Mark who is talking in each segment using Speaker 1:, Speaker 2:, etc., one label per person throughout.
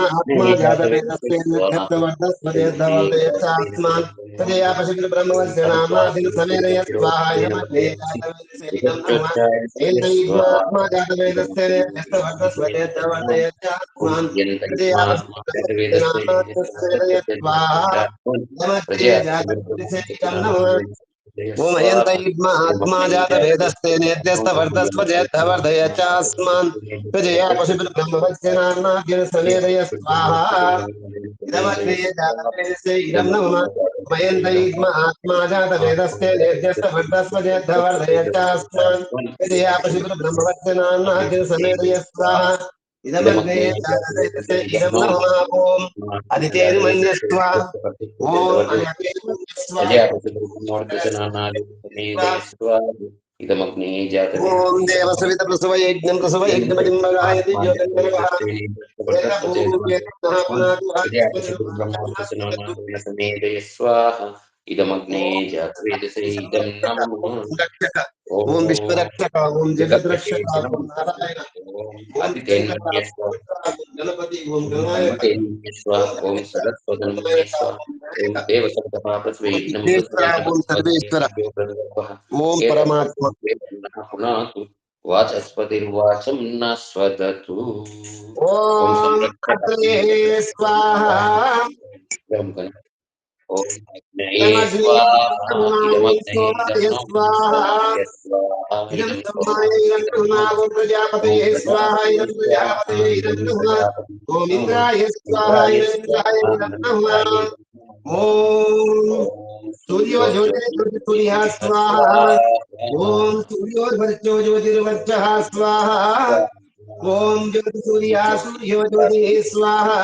Speaker 1: आत्मा जातवेदस्य निर्धत्तवर्धस्वदेद्धवर्धयच्चास्मान् तदया पशुभिः ब्रह्मवद्यनामादिन समेदय स्वाहा इदमग्ने जातवेदस्य आत्मा जातवेदस्य निर्धत्तवर्धस्वदेद्धवर्धयच्चास्मान् तदया पशुभिः ब्रह्मवद्यनामादिन स्वाहा इदमग्ने जातवेदस्य नमः ओमयन्तैर्महात्माजातभेदस्तेनेत्यस्तवर्धस्वजेद्धवर्धय चास्मान् विजया पशुब्रह्मवत्सेनान्नाद्यसमेधय स्वाहा इदमग्रेजातभेदस्तेरं नमः मयन्तैर्महात्माजातभेदस्तेनेत्यस्तवर्धस्वजेद्धवर्धय अदितेर्मन्यस्त्वा इदमग्ने जातम् ॐ देवसवित प्रसव यज्ञं प्रसव यज्ञपतिं भगायति ज्योतिर्गर्भः स्वाहा ఇదమగ్నే ఓం విశ్వరక్షక ఓం జగద్రక్షక ఓం నారాయణ
Speaker 2: ఓం
Speaker 1: గణపతి ఓం గణాయక
Speaker 2: ఓం ఓం
Speaker 1: ఓం సర్వేశ్వర. ఓం పరమాత్మ
Speaker 2: పునాతు వాచస్పతిర్వాచం న స్వదతు
Speaker 1: ఓం అగ్నే స్వాహ प्रजापतये स्वाहा इदं स्वाहा सूर्यो ज्योतिर्ज्योतिः स्वाहा ॐ सूर्यो वर्चो ज्योतिर्वर्चः स्वाहा ओम ज्योतिसूर्या सूर्यो ज्योतिः स्वाहा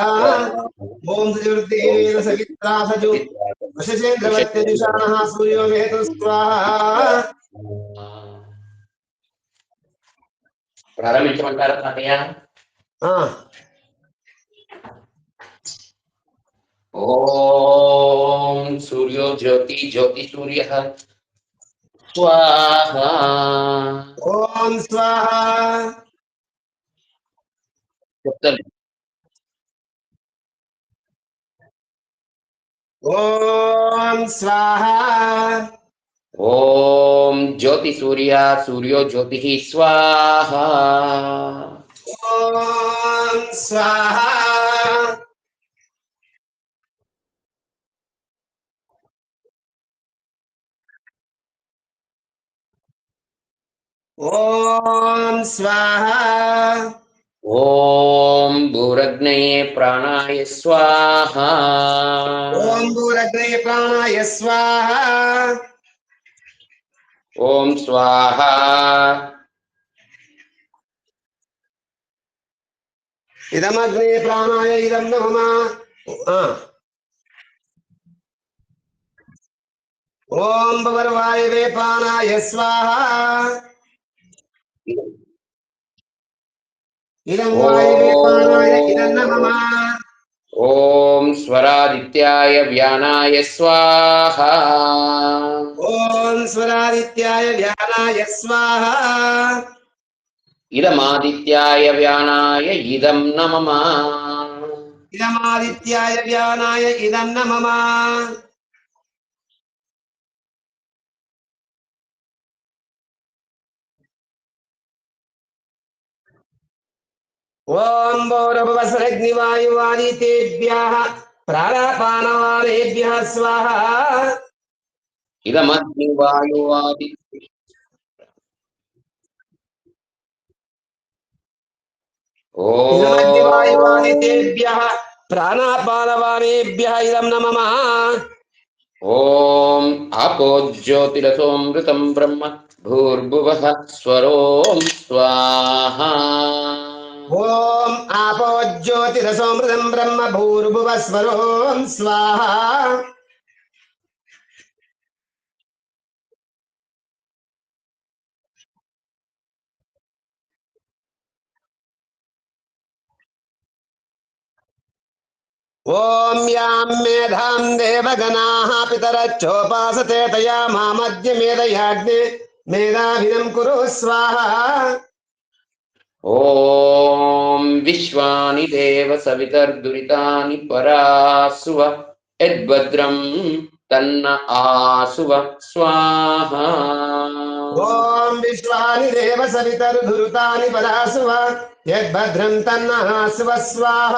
Speaker 1: ओम सजुर्देवेन सवित्रा सजो స్వాహ ఓం సూర్యోర్వర్చో జ్యోతిర్వర్చః స్వాహ ఓం జ్యోతి సూర్య సూర్యో జ్యోతి స్వాహ ఓం సూర్యదేవేన సవిత్రాసజు వశచేంద్రవర్త్యజుషాణः సూర్యో వేద స్వాహ
Speaker 2: ప్రారంభించమంటారా తాతయ్య
Speaker 1: ఆ,
Speaker 2: ఓం సూర్యో జ్యోతి జ్యోతి సూర్య స్వాహా
Speaker 1: ఓం స్వాహ
Speaker 2: చెప్తాను
Speaker 1: ओम स्वाहा। ओम ज्योति
Speaker 2: सूर्य सूर्यो ज्योति स्वाहा।
Speaker 1: ओम स्वाहा। ओम स्वाहा।
Speaker 2: ॐ भूरग्नये
Speaker 1: प्राणाय स्वाहा। ॐ भूरग्नये प्राणाय स्वाहा। ॐ स्वाहा। इदमग्ने प्राणाय इदं नमः। ॐ भगर्वाय
Speaker 2: वे प्राणाय स्वाहा। ॐ
Speaker 1: स्वरादित्याय व्यानाय स्वाहा ॐ
Speaker 2: स्वरादित्याय व्यानाय स्वाहा इदमादित्याय
Speaker 1: व्यानाय इदं न मम इदमादित्याय व्यानाय इदं न
Speaker 2: मम ओम
Speaker 1: भौरभवसरग्निवायुवादितेभ्यः प्राणापानवारेभ्यः स्वाहा। इदमग्निवायुवादि।
Speaker 2: इदं ॐ आपो ब्रह्म भूर्भुवः स्वरो स्वाहा।
Speaker 1: ॐ आपो ज्योतिरसोमृतम् ब्रह्म भूर्भुवस्वरोम् स्वाहा। ॐ यां मेधां देवगणाः पितरच्चोपासते तया मामद्य मेधयाज्ञे मेधाभिनं कुरु, स्वाहा।
Speaker 2: ॐ విశ్వాని దేవ సవితర్దురితాని పరాసువ యద్భద్రం తన్న ఆసువ స్వాహ
Speaker 1: ఓం విశ్వాని దేవ సవితర్దురుతాని పరాసువ యద్భద్రం తన్న ఆసువ స్వాహ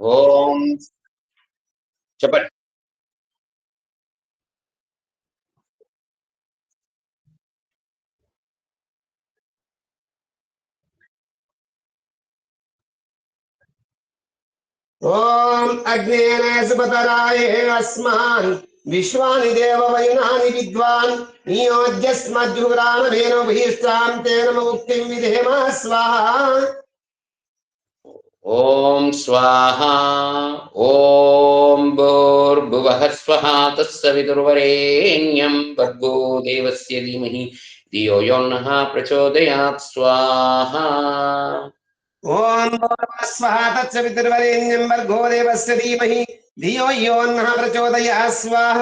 Speaker 2: ఓం చెప్పండి
Speaker 1: ओम अग्नेन सुपतराय
Speaker 2: अस्मान् विश्वानि देव विद्वान् तेन मुक्तिं स्वाहा। ॐ स्वाहा, ॐ भूर्भुवः तत्सवितुर्वरेण्यं धीमहि धियो
Speaker 1: यो नः प्रचोदयात् स्वाहा। ഓം ഭൂർവസ്വഹ തത്സവിതുർവരേണ്യം വർഗോ ദേവസ്യ ധീമഹി.
Speaker 2: ധിയോ യോ നഃ പ്രചോദയാ സ്വാഹ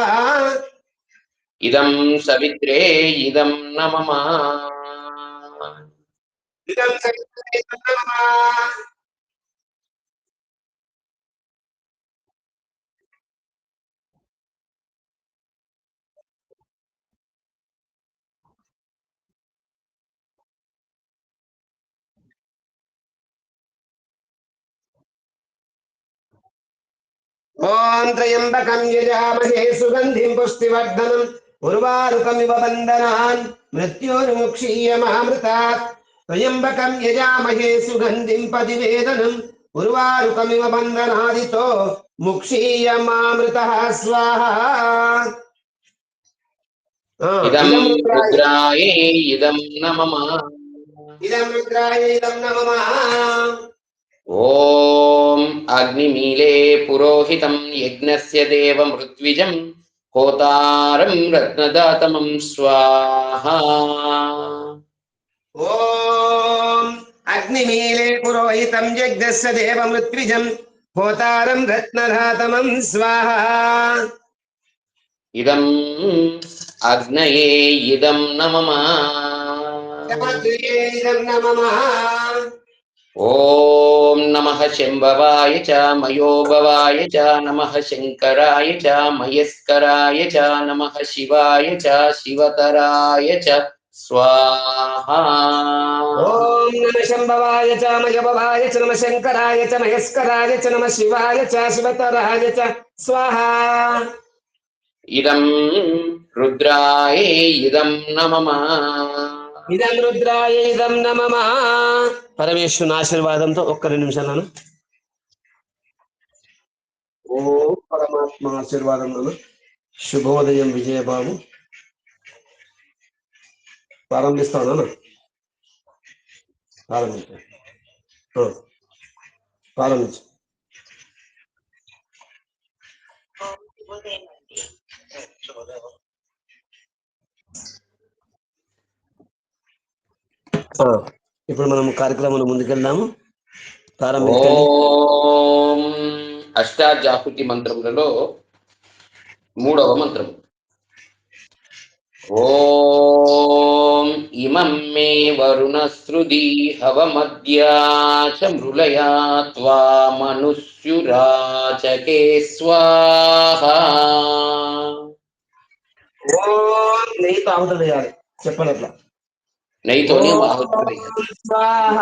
Speaker 1: ഇദം സവിത്രേ ഇദം നമമ ഇദം സവിത്രേ നമമ ॐ त्र्यम्बकम् यजामहे सुगन्धिम् पुष्टिवर्धनम् उर्वारुकमिव बन्धनान् मृत्योर्मुक्षीयमामृतात् त्र्यम्बकम् यजामहे सुगन्धिम् पतिवेदनम् उर्वारुकमिव
Speaker 2: बन्धनादितो
Speaker 1: मुक्षीयमामृतः स्वाहा
Speaker 2: इदं रुद्राय इदं नमः
Speaker 1: इदं रुद्राय इदं नमः
Speaker 2: ॐ అగ్నిమీలే పురోహితం యజ్ఞస్య దేవ మృత్విజం హోతారం రత్నదాతమం స్వాహా.
Speaker 1: ఓం అగ్నిమీలే పురోహితం యజ్ఞస్య దేవమృత్విజం హోతారం రత్నధాతమం స్వాహ.
Speaker 2: ఇదం అగ్నయే ఇదం నమమ
Speaker 1: జపద్రియేదం నమః.
Speaker 2: ఓం నమ శంభవాయ చ మయోభవాయ చ నమ శంకరాయ చ మయస్కరాయ చ నమ శివాయ చ శివతరాయ చ స్వాహా.
Speaker 1: ఓం నమ శంభవాయ చ మయభవాయ చ నమ శంకరాయ చ మహేశ్వరాయ చ నమ శివాయ చ శివతరాయ చ స్వాహ.
Speaker 2: ఇదం రుద్రాయ ఇదం నమమ
Speaker 1: ఇదం రుద్రాయ ఇదం నమః. పరమేశ్వరుని ఆశీర్వాదంతో ఒక్క రెండు నిమిషాలను ఓం పరమాత్మ ఆశీర్వాదంలో శుభోదయం విజయబాబు ప్రారంభిస్తాను ప్రారంభించు ఆ, ప్రారంభించు ఆ, ఇప్పుడు మనం కార్యక్రమంలో ముందుకెళ్దాము. ప్రారంభించండి.
Speaker 2: ఓం అష్టాజాహుతి మంత్రములలో మూడవ మంత్రం ఓం ఇమం మే వరుణశ్రుది హవమద్యా చ మృళయా త్వా మనుష్యురాచకే స్వాహా.
Speaker 1: ఓం ఆహుతులు వేయాలి చెప్పండి అట్లా స్వాహ.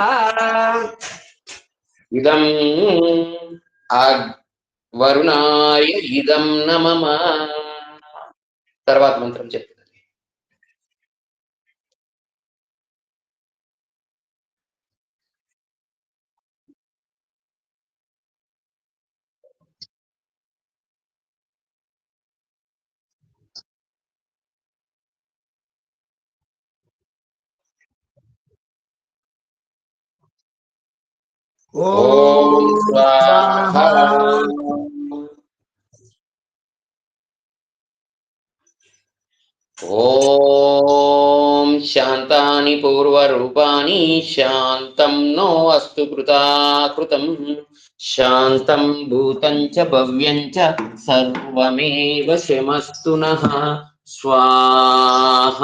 Speaker 2: ఇదం వరుణాయ ఇదం నమమ తర్వాత మంత్రం చెప్తుంది ఓం ఓం శాంతాని పూర్వరూపాణి శాంతం నో అస్తు కృతాకృతం శాంతం భూతం చ భవ్యం చ సర్వమేవ శమస్తు నః స్వాహ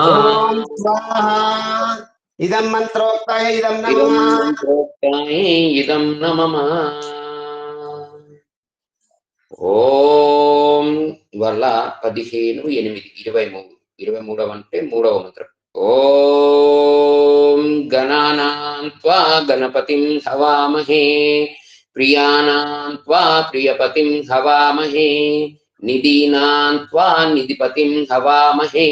Speaker 1: స్వాహ ఇదం మంత్రోక్తాయ ఇదం
Speaker 2: నమోక్తాయ ఇదం నమమ ఓం వల్ల పదిహేను ఎనిమిది ఇరవై మూడు. ఇరవై మూడవ అంటే మూడవ మంత్రం. ఓం గణానాం త్వా గణపతిం హవామహే. ప్రియాణాం త్వా ప్రియపతిం హవామహే. నిదీనాం త్వా నిధిపతిం హవామహే.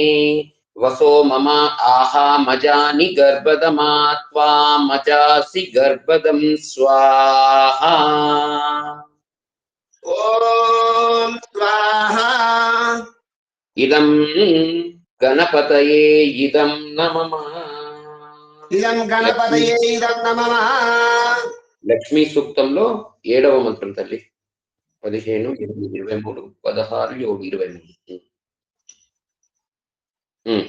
Speaker 2: వసో మమ ఆహా మజాని గర్భదమా త్వా మజాసి గర్భదం స్వాహా.
Speaker 1: ఓం స్వాహా.
Speaker 2: ఇదం గణపతయే ఇదం నమమ
Speaker 1: ఇదం గణపతయే ఇదం నమః.
Speaker 2: లక్ష్మీ సూక్తంలో ఏడవ మంత్రం తల్లి. పదిహేను ఇరవై మూడు పదహారు ఏడు ఇరవై మూడు. ఉమ్.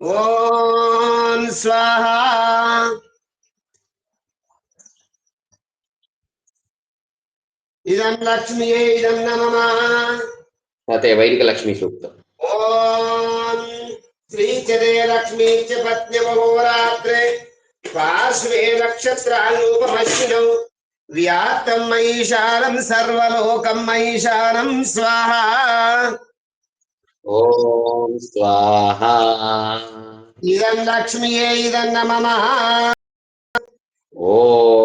Speaker 1: ఓం స్వాహా. ఇదం లక్ష్మ్యే ఇదం నమః.
Speaker 2: అతే వైదిక లక్ష్మీ సూక్తం.
Speaker 1: ఓం శ్రీచరే లక్ష్మీ చ పత్న్యమహోరాత్రే పార్శ్వే నక్షత్రాలూపమశ్వినౌ వ్యాప్తం మహిషానం సర్వలోకం మహిషానం స్వాహా.
Speaker 2: ఓం స్వాహా.
Speaker 1: ఇదం లక్ష్మ్యే ఇదం నమః
Speaker 2: ఓం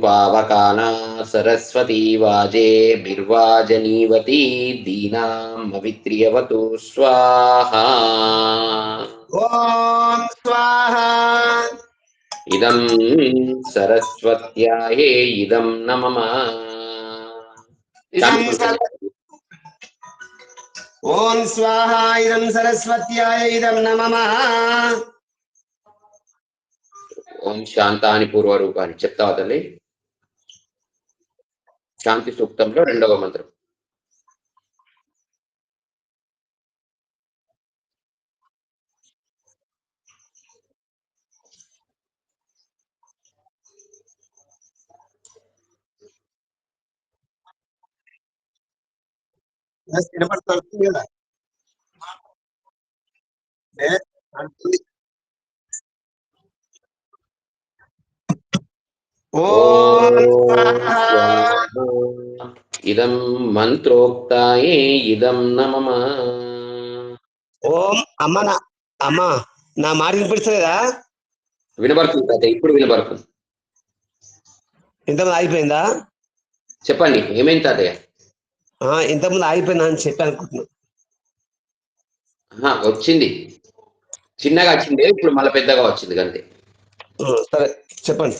Speaker 2: పావకానా సరస్వతీ వాజే బిర్వాజనీవతి దీనామవిత్రియవతు స్వాహా
Speaker 1: ఓం స్వాహా
Speaker 2: ఇదం సరస్వత్యాయే ఇదం నమమ
Speaker 1: ఇదం సర- ఓం స్వాహా ఇదం సరస్వత్యాయ ఇదం నమః
Speaker 2: ఓం శాంతాని పూర్వరూపాన్ని చెప్తావా తల్లి శాంతి సూక్తంలో రెండవ మంత్రం
Speaker 1: వినపడుతుంది కదా అంటుంది. ఓం స్వాహా
Speaker 2: ఇదం మంత్రోక్తాయే ఇదం నమమ
Speaker 1: ఓం అమ్మ నా అమ్మ నా మాట వినిపిస్తలేదా
Speaker 2: వినబడుతుంది ఇప్పుడు వినబడుతుంది
Speaker 1: ఇంతకుముందు ఆగిపోయిందా
Speaker 2: చెప్పండి ఏమైంది తాతయ్య
Speaker 1: ఆ, ఇంతకుముందు ఆగిపోయిందా అని చెప్పి అనుకుంటున్నా
Speaker 2: వచ్చింది చిన్నగా వచ్చింది ఇప్పుడు మళ్ళీ పెద్దగా వచ్చింది అంతే
Speaker 1: ఆ, సరే చెప్పండి